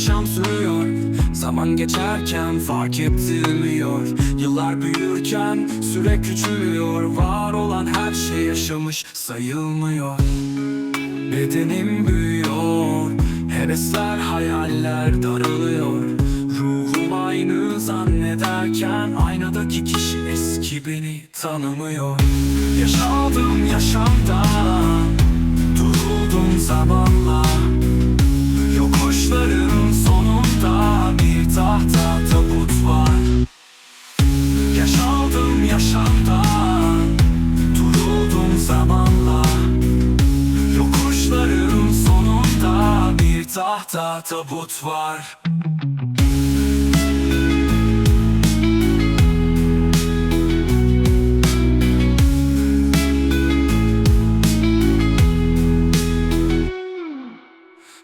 yaşam sürüyor. Zaman geçerken fark ettirmiyor. Yıllar büyürken süre küçülüyor. Var olan her şey yaşamış sayılmıyor. Bedenim büyüyor. Hevesler hayaller daralıyor. Ruhum aynı zannederken Aynadaki kişi eski beni tanımıyor. Yaşadım yaşamdan Duruldum zamanla tahta tabut var.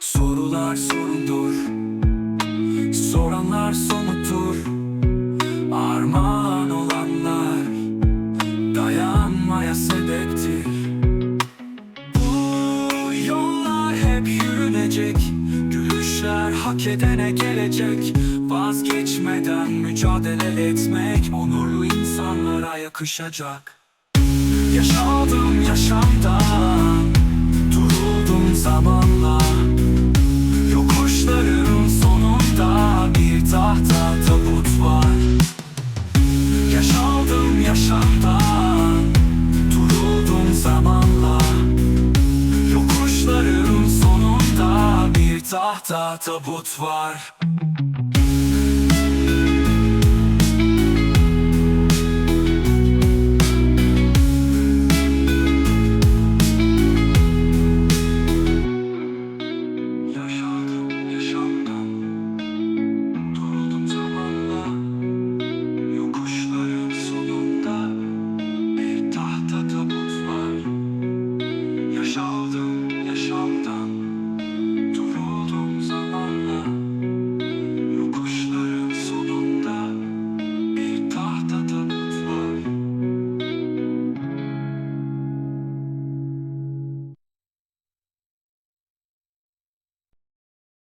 Sorular sorundur hak edene gelecek. Vazgeçmeden mücadele etmek Onurlu insanlara yakışacak. Yaşadım yaşamdan Tahta tabut var.